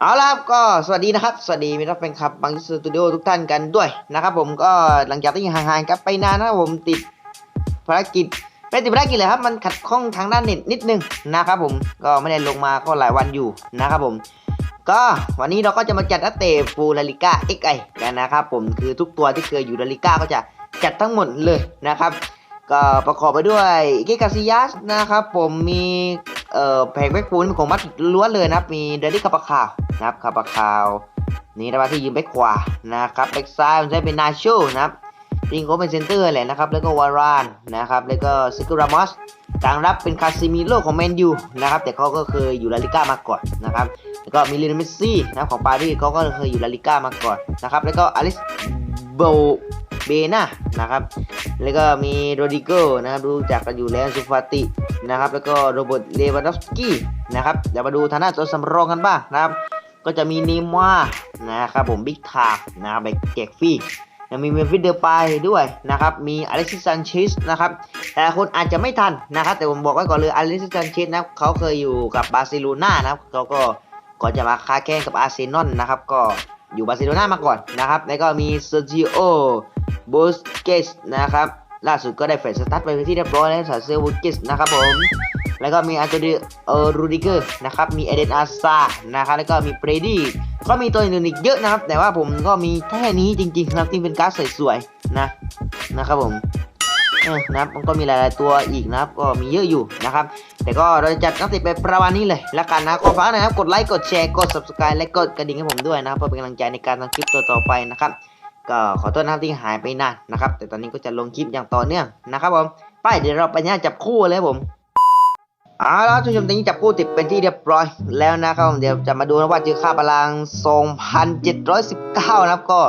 เอาละครับก็สวัสดีนะครับ สวัสดีมิตรแฟนคลับบางสตูดิโอทุกท่านกันด้วยนะครับผมก็หลังจากที่ห่างๆกันไปนานนะครับผมติดภารกิจไม่ติดภารกิจเลยครับมันขัดข้องทางด้านเน็ตนิดนึงนะครับผมก็ไม่ได้ลงมาก็หลายวันอยู่นะครับผม ก็วันนี้เราก็จะมาจัดนักเตะฟูลาลิก้าเอ็กไอกันนะครับผมคือทุกตัวที่เคยอยู่ลาลิก้าก็จะจัดทั้งหมดเลยนะครับ ก็ประกอบไปด้วยเกกาซิยัสนะครับผมมี เอ่อแผงแบ็กฟูลเป็นของมัดล้วนเลยนะครับมีเดนนี่คาปาคาวนะครับคาปาคาวนี่นะครับที่ยืมแบ็กขวานะครับแบ็กซ้ายมันจะเป็นนาโชนะครับริงโกเป็นเซนเตอร์แหละนะครับแล้วก็วารานนะครับแล้วก็ซิกุรามอสกลางรับเป็นคาซิมิโลของแมนยูนะครับแต่เขาก็เคยอยู่ลาลิก้ามาก่อนนะครับแล้วก็มีลินเมสซี่นะครับของปารีสเขาก็เคยอยู่ลาลิก้ามาก่อนนะครับแล้วก็อลิสโบเบนานะครับแล้วก็มีโรดิโกนะครับรู้จักกันอยู่แล้วซูฟาติ นะครับ แล้วก็โรเบิร์ตเลวานดอฟสกี้นะครับเดี๋ยวมาดูทางด้าตัวสำรองกันบ้างนะครับ ก็จะมีนีม่านะครับผมบิ๊กทานะครับไปแจกฟรียังมีเมฟิเดอร์ไปด้วยนะครับ มีอเล็กซิสซันเชสนะครับ แต่คนอาจจะไม่ทันนะครับ แต่ผมบอกไว้ก่อนเลยอเล็กซิสซันเชสนะเขาเคยอยู่กับบาร์เซโลนานะครับเขาก็ก่อนจะมาค้าแข่งกับอาร์เซนอลนะครับ ก็อยู่บาร์เซโลนามาก่อนนะครับ แล้วก็มีเซอร์จิโอบูสเกสนะครับ ล่าสุดก็ได้เฟรสตัดไปเป็นที่เรียบร้อยแล้วสาเซอร์บูสเกสนะครับผม แล้วก็มีอันโตเออรูดิเกอร์นะครับ มีเอเดนอาซานะครับ แล้วก็มีเบรดี้ ก็มีตัวอื่นอีกเยอะนะครับ แต่ว่าผมก็มีแค่นี้จริงๆนะครับที่เป็นการ์ดสวยๆนะ นะครับผมเออนะครับมันก็มีหลาย ๆ ตัวอีกนะครับ ก็มีเยอะอยู่นะครับ แต่ก็เราจะจัดนักเตะไปประมาณนี้เลยแล้วกันนะขอฝากนะครับ กดไลค์ กดแชร์ กด subscribe และกดกระดิ่งให้ผมด้วยนะครับเพื่อเป็นกำลังใจในการทำคลิปตัวต่อไปนะครับ ก็ขอโทษนะครับที่หายไปนานนะครับ แต่ตอนนี้ก็จะลงคลิปอย่างต่อเนื่องนะครับผมไปเดี๋ยวเราไปเนี่ยจับคู่เลยผมเอาละท่านผู้ชมตอนนี้จับคู่ติดเป็นที่เรียบร้อยแล้วนะครับผมเดี๋ยวจะมาดูนะว่าเจอค่าพลัง2,719 นะครับก็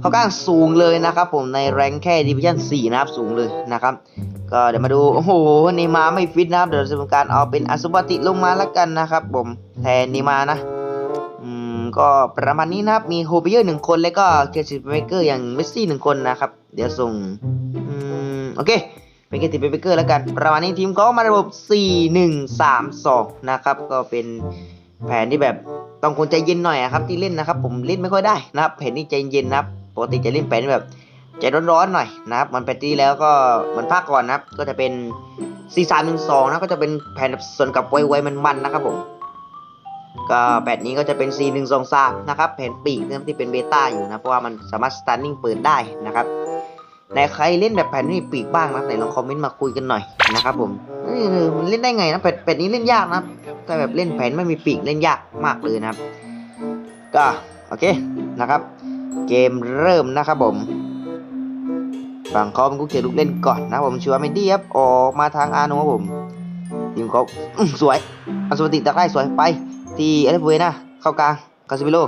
เขาก้างสูงเลยนะครับผมในแรงแค่ดิวิชั่น4นะครับสูงเลยนะครับ ก็เดี๋ยวมาดู โอ้โหเนย์มาไม่ฟิตนะครับ เดี๋ยวจะทำการเอาเป็นอสุบติลงมาแล้วกันนะครับผมแทนเนย์มานะ ก็ประมาณนี้นะครับ มีโฮเบเยอร์หนึ่งคนแล้วก็เคซิเบเกอร์อย่างเมสซี่หนึ่งคนนะครับ เดี๋ยวส่งอืมโอเคเป็นเกติเบเกอร์แล้วกัน ประมาณนี้ทีมเขามาระบบ 4 1 3 2 นะครับ ก็เป็นแผนที่แบบต้องคนใจเย็นหน่อยครับที่เล่นนะครับ ผมเล่นไม่ค่อยได้นะครับแผนนี้ใจเย็นนะครับปกติจะเล่นแผนแบบใจร้อนๆหน่อยนะครับมันแผนที่แล้วก็เหมือนภาคก่อนนะครับ ก็จะเป็น 4 3 1 2นะก็จะเป็นแผนแบบส่วนกับไวๆมันๆนะครับผม ก็แผนนี้ก็จะเป็น4 1 2 3 นะครับแผ่นปีกนะครับที่เป็นเบต้าอยู่นะเพราะว่ามันสามารถสตาร์นิ่งเปิดได้นะครับไหนใครเล่นแบบแผ่นไม่มีปีกบ้างนะไหนลองคอมเมนต์มาคุยกันหน่อยนะครับผมเออมันเล่นได้ไงนะแผนแผนนี้เล่นยากนะครับถ้าแบบเล่นแผ่นไม่มีปีกเล่นยากมากเลยนะครับ ก็โอเคนะครับ เกมเริ่มนะครับผมฝั่งเขาเป็นกุ๊กเจลูกเล่นก่อนนะผมชัวร์ไม่ดีครับออกมาทางอาโนะครับผม ทีมเขาสวยอัสวัติตะไคร้สวยไป ที่เอเลฟเวนะเข้ากลางคาซิมิโล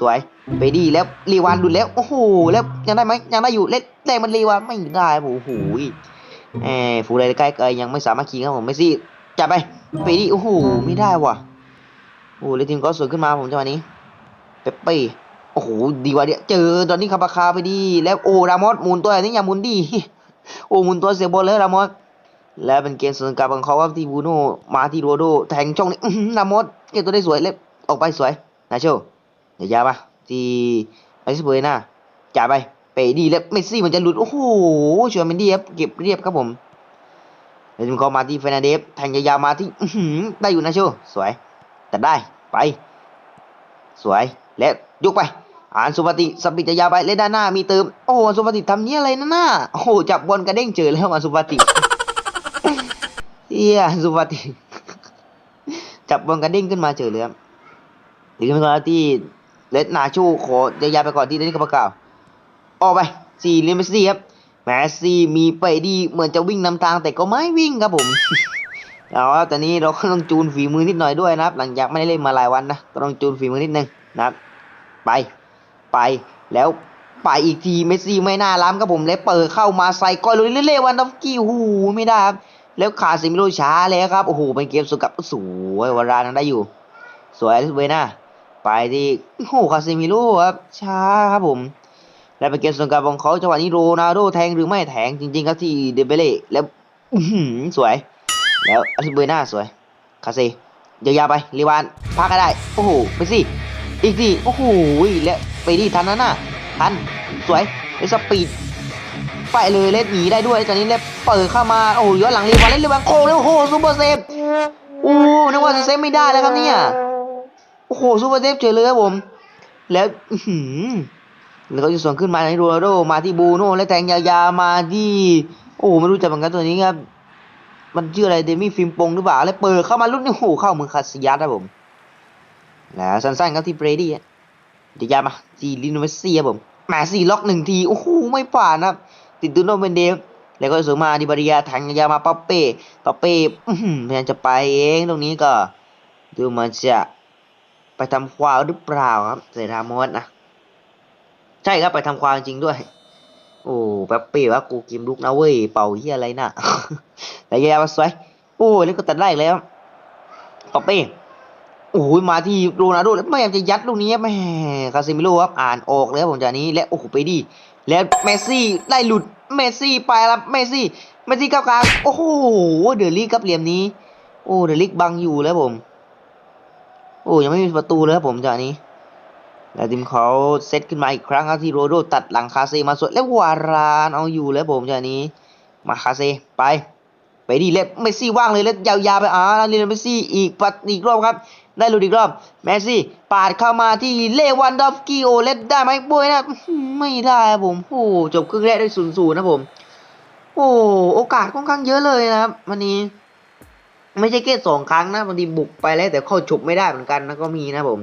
สวยไปดีแล้วรีวานดุดแล้วโอ้โหแล้วยังได้ไหมยังได้อยู่เล่นแต่มันรีวานไม่ได้โอ้โหแหมฟูเลยใกล้เกยยังไม่สามารถคิงครับผมไม่ซี่จับไปไปดีโอ้โหไม่ได้ว่ะโอ้เลทีมก็สวยขึ้นมาผมจังหวะนี้เปปปี้โอ้โหดีกว่าเดียวเจอตอนนี้คาปาคาไปดีแล้วโอ้รามอสหมุนตัวนี้อย่าหมุนดีโอ้หมุนตัวเสียบอลเลยรามอส แล้วเป็นเกมส่วนกลางของเขาครับที่บูโน่มาที่โรโดแทงช่องนี้อื้อหือรามอสเก็บตัวได้สวยเล็บออกไปสวยนาโชเดี๋ยวยาปะที่ไอซ์เบอร์น่าจ่ายไปไปดีแล้วเมสซี่มันจะหลุดโอ้โหชวนเมนดี้ครับเก็บเรียบครับผมแล้วทีมเขามาที่เฟรนเดฟแทงยาวๆมาที่ได้อยู่นะโชสวยแต่ได้ไป สวยและยกไปอ่านสุปฏิสปิจะยาวไปเล่นด้านหน้ามีเติมโอ้สุปฏิทำเนี้ยอะไรนั่นน่ะโอ้จับบอลกระเด้งเจอแล้วอ่านสุปฏิ เฮียสุปฏิจับบอลกระเด้งขึ้นมาเจอเลยครับหรือเป็นกรณีที่เลดนาชูขอจะยาไปก่อนที่ได้กรรมกล่าวออกไปสี่เลมสซี่ครับแมสซี่มีไปดีเหมือนจะวิ่งนำทางแต่ก็ไม่วิ่งครับผมเอาละตอนนี้เราก็ต้องจูนฝีมือนิดหน่อยด้วยนะครับ หลังจากไม่ได้เล่นมาหลายวันนะก็ต้องจูนฝีมือนิดนึงนะครับ ไปไปแล้วไปอีกทีเมสซี่ไม่น่าล้ำครับผมแล้วเปิดเข้ามาใส่ก้อยเลยเล่ๆวันดอฟกี้โอ้โหไม่ได้ครับ แล้วขาซิมิโลช้าเลยครับ โอ้โห เป็นเกมสุดกับสวยวารานังได้อยู่ สวยเวยน่าไปที่โอ้โหคาซิมิโลครับ ช้าครับผม แล้วเป็นเกมส่วนกลางของเขาจังหวะนี้โรนัลโดแทงหรือไม่แทงจริง ๆ ครับที่เดเบเล่แล้วสวย แล้วอาซิเบย์น่าสวย คาเซยาวๆไปรีวานพักก็ได้ โอ้โหไปสิอีกสิโอ้โหแล้วไปดิทันนั้นน่ะทันสวยเลสปีด ไปเลยเล็ดหนีได้ด้วยตอนนี้เล็ดเปิดเข้ามาโอ้โหย้อนหลังรีวานเล่นรีวานโค้งแล้วโอ้โหซูเปอร์เซฟโอ้นึกว่าจะเซฟไม่ได้แล้วครับเนี่ยโอ้โหซูเปอร์เซฟเฉยเลยครับผม แล้วหือแล้วก็จะส่วนขึ้นมาในโรนัลโดมาที่บูโน่และแทงยาวๆมาที่ โอ้ไม่รู้จักเหมือนกันตัวนี้ครับมันชื่ออะไรเดมี่ฟิล์มปงหรือเปล่าแล้วเปิดเข้ามาลุ้นนี่โอ้โหเข้ามือคาสยัสครับผมแล้วสั้นๆครับที่เบรดี้เดี๋ยวยามาที่ลินเวสซี่ครับผมแหมสี่ล็อกหนึ่งทีโอ้โหไม่ผ่านครับ ติดตุนโนเบนเดฟแล้วก็สูงมาดิบาริยาแทงยามาป๊อปเป้ป๊อปเป้พยายามจะไปเองตรงนี้ก็ดูเหมันจะไปทำควาวหรือเปล่าครับเซรามอสนะใช่ครับไปทำความจริงด้วย โอ้แป๊บเป้ว่ากูกิมลุกนะเว้ยเป่าเฮียอะไรน่ะแต่ยามาสวยโอ้แล้วก็ตัดได้อีกแล้วป๊อปเป้ โอ้ยมาที่โรนัลโดแล้วไม่อยากจะยัดลูกนี้แม่คาซิมิโร่ครับอ่านออกแล้วผมจากนี้และโอ้โหไปดี แล้วเมสซี่ได้หลุดเมสซี่ไปแล้วเมสซี่เมสซี่เข้ากลางโอ้โหเดอร์ลีกครับเหลี่ยมนี้ โอ้เดอร์ลีกบังอยู่แล้วผม โอ้ยังไม่มีประตูเลยครับผมจากนี้แล้วทีมเขาเซตขึ้นมาอีกครั้งครับที่โรโดตัดหลังคาเซมาสวยแล้ววารานเอาอยู่แล้วผมจากนี้ มาคาเซไปไปดีเล็บเมสซี่ว่างเลยแล้วยาวๆไปอ่าแล้วเรียนเมสซี่อีกปัดอีกรอบครับ ได้ลุดอีกรอบเมสซี่ปาดเข้ามาที่เลวันดอฟกี้โอเล็ดได้ไหมบวยนะไม่ได้ครับผมโอ้จบครึ่งแรกได้ศูนย์ศูนย์นะผม โอ้โอกาสค่อนข้างเยอะเลยนะครับวันนี้ ไม่ใช่แค่สองครั้งนะบางทีบุกไปแล้วแต่เข้าฉบไม่ได้เหมือนกันนะก็มีนะผม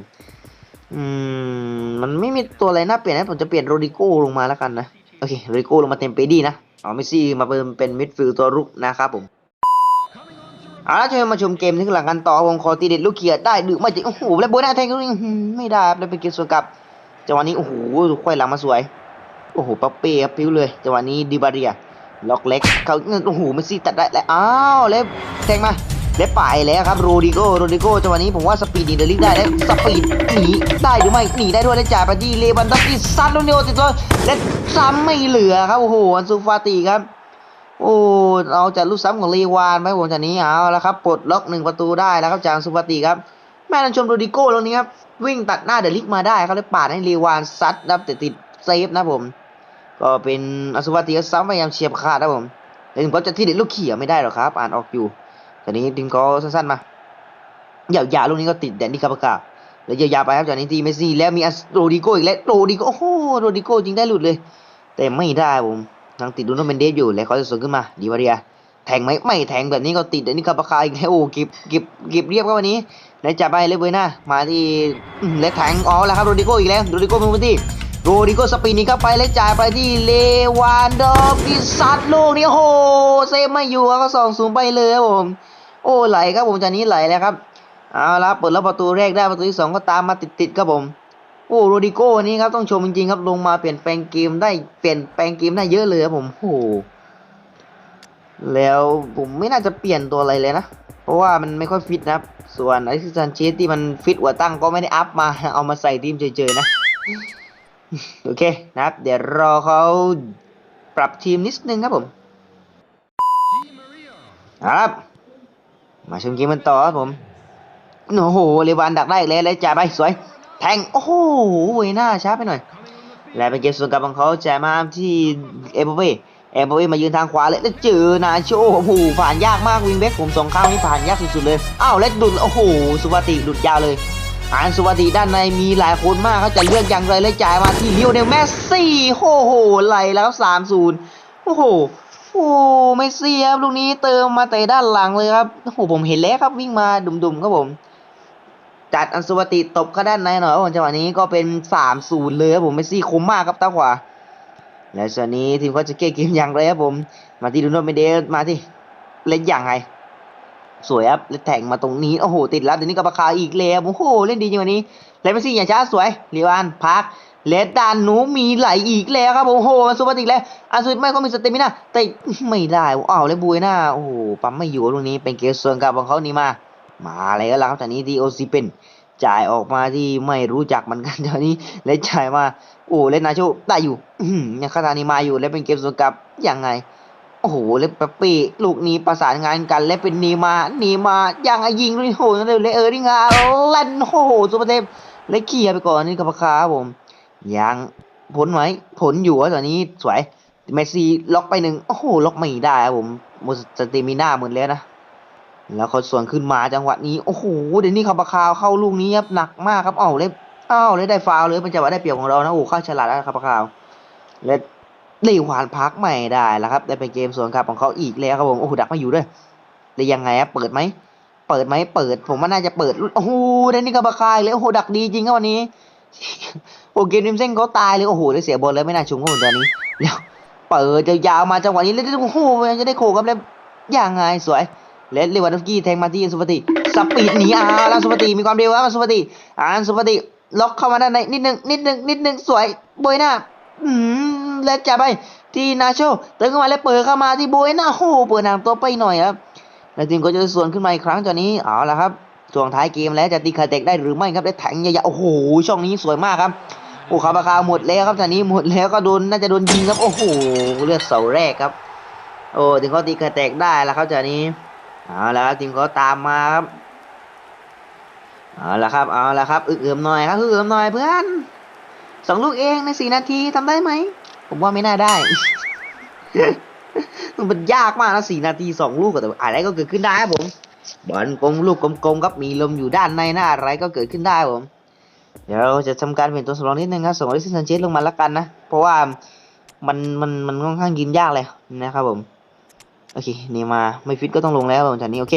อืมมันไม่มีตัวอะไรน่าเปลี่ยนนะผมจะเปลี่ยนโรดิโก้ลงมาแล้วกันนะโอเคโรดิโก้ลงมาเต็มเปดีนะเอาเมซี่มาเป็นเป็นมิดฟิลด์ตัวรุกนะครับผม เอาละเชิญมาชมเกมที่หลังกันต่อวงคอตีเด็ดลูกเขียดได้ดึกไม่จริงโอ้โหแล้วโบนัสแทงก็ไม่ได้ครับแล้วเป็นเกมสวนกลับจังหวะนี้โอ้โหค่อยหลังมาสวยโอ้โหปั๊บเป้ครับพิ้วเลยจังหวะนี้ดิบาเรียล็อกเล็กเขาโอ้โหเมสซี่ตัดได้แล้วอ้าวแล้วแทงมาและไปแล้วครับโรดิโกโรดิโกจังหวะนี้ผมว่าสปีดหนีเดลิกได้และสปีดหนีได้หรือไม่หนีได้ด้วยและจ่ายไปที่เลวันดอฟสกี้ซัดลูกเดียวติดตัวและซ้ำไม่เหลือครับโอ้โหอันซูฟาติครับ โอ้เราจะลูกซ้ำของเลวานไหมผมจากนี้เอาแล้วครับปลดล็อกหนึ่งประตูได้แล้วครับจากอันซูฟาติครับ แม่นันชมโรดิโก้ตรงนี้ครับวิ่งตัดหน้าเดลิกมาได้ครับแล้วปาดให้เลวานซัดนะแต่ติดเซฟนะผม ก็เป็นอันซูฟาติก็ซ้ำพยายามเฉียบขาดนะผมแต่ถึงเขาจะที่เด็ดลูกเขี่ยไม่ได้หรอกครับ อ่านออกอยู่ตอนนี้ทีมเขาสั้นๆมาอย่ายาวๆลูกนี้ก็ติดแดนนี่คาปากาแล้วยาวๆไปครับจากนี้ทีเมสซี่แล้วมีอัสโรดิโก้อีกแล้วโรดิโก้โอ้โหโรดิโก้จริงได้หลุดเลย แต่ไม่ได้ผม ยังติดดูโนเมนเดสอยู่แล้วเขาจะส่งขึ้นมาดีวาเรียแทงไหมไม่แทงแบบนี้ก็ติดแดนนี่คาปากาอีกแล้วโอ้เก็บเก็บเก็บเรียบครับวันนี้แล้จับไปเลยเว้ยนะมาที่และแทงอ๋อแล้วครับโรดิโกอีกแล้วโรดิโกมือพื้นที่โรดิโกสปีนนี้เข้าไปแล้วจ่ายไปที่เลวานดอฟกิซัดลูกนี้โอ้โหเซฟไม่อยู่ก็ส่องสูงไปเลยครับผมโอ้ไหลครับผมจากนี้ไหลแล้วครับเอาละเปิดแล้วประตูแรกได้ประตูที่สองก็ตามมาติดๆครับผม อ้โรดิโก้นี่ครับต้องชมจริงๆครับลงมาเปลี่ยนแปลงเกมได้เปลี่ยนแปลงเกมได้เยอะเลยครับผมโอ้โหแล้วผมไม่น่าจะเปลี่ยนตัวอะไรเลยนะ เพราะว่ามันไม่ค่อยฟิตนะครับ ส่วนไอซิซันเชสที่มันฟิตหัวตั้งก็ไม่ได้อัพมาเอามาใส่ทีมเฉยๆนะ โอเคนะครับ เดี๋ยวรอเขาปรับทีมนิดนึงครับผมเอาครับ มาชมเกมกันต่อครับผมโอ้โหเลวานดักได้อีกแล้วแล้วจ่ายไปสวย แทง โอ้โหหน้าช้าไปหน่อย และเป็นเกมส่วนกลับของเขาแจ่ามาที่เอเบเวเอเบเวมายืนทางขวาเลยแล้วเจอนาโชโอ้โหผ่านยากมากวิงแบ็กผมสองข้างนี้ผ่านยากสุดๆเลยอ้าวแล้วดุดโอ้โหสุวัติดุดยาวเลยอ่านสุวัติด้านในมีหลายคนมากเขาจะเลือกอย่างไรเลยจ่ายมาที่ลิโอเนลเมสซี่โอ้โหไหลแล้วสามศูนย์โอ้โหโอ้เมสซี่ครับลูกนี้เติมมาแต่ด้านหลังเลยครับโอ้โหผมเห็นแล้วครับวิ่งมาดุมๆครับผม จัดอันสุวติตบเข้าด้านในหน่อยครับผมจังหวะนี้ก็เป็นสามศูนย์เลยครับผมเมสซี่คมมากครับตาขวา และส่วนนี้ทีมเขาจะเก้เกมอย่างไรครับผม มาที่ดูโนเมเดสมาที่เล่นอย่างไรสวยครับแล้วแทงมาตรงนี้โอ้โหติดแล้วเดี๋ยวนี้กับราคาอีกแล้วโอ้โหเล่นดีจริงวันนี้แล้วเมสซี่อย่างช้าสวยลีวานพักเลดดานหนูมีไหลอีกแล้วครับผมโอ้โหมันสุวติกแล้วอันสุดไม่ก็มีสเตมิน่าแต่ไม่ได้อ้าวแล้วบุยหน้าโอ้โหปั๊มไม่อยู่ตรงนี้เป็นเกมส่วนกับของเขานี่มา มาแล้วครับจากนี้ดีโอซีเป็นจ่ายออกมาที่ไม่รู้จักมือนกันตอนนี้และจ่ายมาโอ้เล่นนาโชได้อยู่ยังคาตานีมาอยู่และเป็นเกมสวนกลับยังไงโอ้โหเล็บปปปี้ลูกนี้ประสานงานกัน และเป็นนีมานีมายังไงยิงด้วยโหนั่นเลยเลออนี่งาลั่นโอ้โหสุปเทพเลยเคลียไปก่อนนี่กับพคาครับผมยังผลไหมผลอยู่ตอนนี้สวยเมสซี่ล็อกไปหนึ่งโอ้โหล็อกไม่ได้ครับผมมสเตมิน่าหมดแล้วนะ แล้วเขาสวนขึ้นมาจังหวะนี้ โอ้โห เดี๋ยวนี้เขาประคาวเข้าลูกนี้ครับหนักมากครับ เอ้าเลยเอ้าเลยได้ฟาวเลยเป็นจังหวะได้เปรียบของเรานะโอ้เข้าฉลาดแล้วครับประคาวและได้หวานพักไม่ได้แล้วครับ ได้เป็นเกมสวนครับของเขาอีกแล้วครับผมโอ้โหดักไม่อยู่ด้วยได้ยังไงครับเปิดไหมเปิดไหมเปิด ผมว่าน่าจะเปิดโอ้โหเดี๋ยวนี้เขาประคาวเลยโอ้โหดักดีจริงครับวันนี้โอ้เกมริมเส้นเขาตายเลยโอ้โหได้เสียบอลเลยไม่น่าชุมครับผมตอนนี้แล้วเปิดยาวมาจังหวะนี้แล้วโอ้โหยังจะได้โขกครับแล้วยังไงสวย เลดเลวานดฟสกี้แทงมาที่อันสุปติสปีดหนีอาร์อันสุปติมีความเร็วครับอันสุปติอันสุปติล็อกเข้ามาด้านในนิดนึงนิดนึงนิดนึงสวยโบยหน้าอืมแล้วจับไปที่นาโชเติมเข้ามาแล้วเปิดเข้ามาที่โบยหน้าโอ้โหเปิดนังตัวไปหน่อยครับแล้วทีมก็จะส่วนขึ้นมาอีกครั้งตอนนี้เอาละครับช่วงท้ายเกมแล้วจะตีคาเตกได้หรือไม่ครับได้แทงยาวๆโอ้โหช่องนี้สวยมากครับโอ้คาบาคาหมดแล้วครับตอนนี้หมดแล้วก็โดนน่าจะโดนยิงครับโอ้โหเลือดเสาแรกครับ โอ้ถึงเขาตีคาเตกได้แล้วครับจากนี้ เอาละครับทีมเขาตามมาครับเอาละครับเอาละครับอึกเอิมหน่อยครับอึกเอิมหน่อยเพื่อนสองลูกเองในสี่นาทีทำได้ไหมผมว่าไม่น่าได้มันยากมากนะสี่นาทีสองลูกแต่อะไรก็เกิดขึ้นได้ครับผมบอลกลมลูกกลมๆครับมีลมอยู่ด้านในหน้าอะไรก็เกิดขึ้นได้ผม เดี๋ยวเราจะทำการเปลี่ยนตัวสำรองนิดนึงครับส่งอลิซิสันเชสลงมาแล้วกันนะ เพราะว่ามันมันมันค่อนข้างยินยากเลยนะครับผม โอเคนี่มาไม่ฟิตก็ต้องลงแล้วผมจากนี้โอเค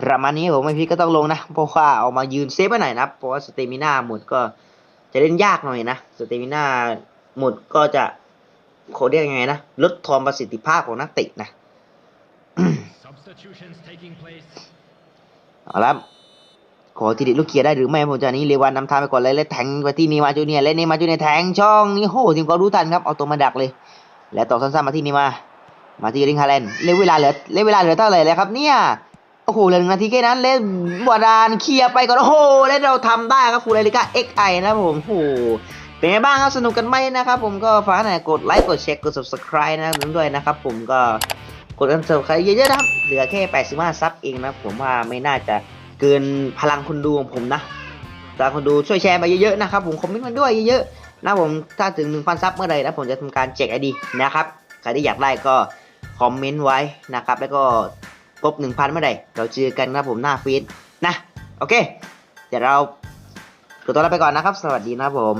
ประมาณนี้ผมไม่ฟิตก็ต้องลงนะ เพราะว่าเอามายืนเซฟไว้หน่อยนะเพราะว่าสเตมิน่าหมดก็จะเล่นยากหน่อยนะสเตมิน่าหมดก็จะเขาเรียกยังไงนะลดทอนประสิทธิภาพของนักเตะนะ Substitutions taking place. เอาละครับขอทีเด็ดลูกเคลียร์ได้หรือไม่ผมจากนี้เลวันนำทางไปก่อนเลยและแทงไปที่นีมาจูเนียร์และนีมาจูเนียร์แทงช่องนี้โหทีมก็รู้ทันครับเอาตัวมาดักเลย และต่อสั้นๆมาที่นีมา มาที่ริงฮาแลนด์เล่นเวลาเหลือเล่นเวลาเหลือเท่าไหร่แล้วครับเนี่ยโอ้โหเหลือหนึ่งนาทีแค่นั้นเล่นบวดานเคลียร์ไปก่อนโอ้โหแล้วเราทำได้ครับฟูเรลิก้าเอ็กไอนะครับผมโอ้โหเป็นไงบ้างครับสนุกกันไหมนะครับผมก็ฝากหน่อยกดไลค์กดแชร์กด subscribe นะครับด้วยนะครับผมก็กดกัน subscribe เยอะๆนะครับเหลือแค่ 85 ซับเองนะผมว่าไม่น่าจะเกินพลังคนดูของผมนะฝากคนดูช่วยแชร์ไปเยอะๆนะครับผมคอมเมนต์มาด้วยเยอะๆนะผมถ้าถึง 1,000 ซับเมื่อไหร่นะผมจะทำการแจกไอดีนะครับใครที่อยากได้ก็ คอมเมนต์ไว้นะครับ แล้วก็ครบ1,000เมื่อไหร่เราเจอกันครับผมหน้าฟีดนะ โอเค เดี๋ยวเราตัวตัวลาไปก่อนนะครับ สวัสดีนะผม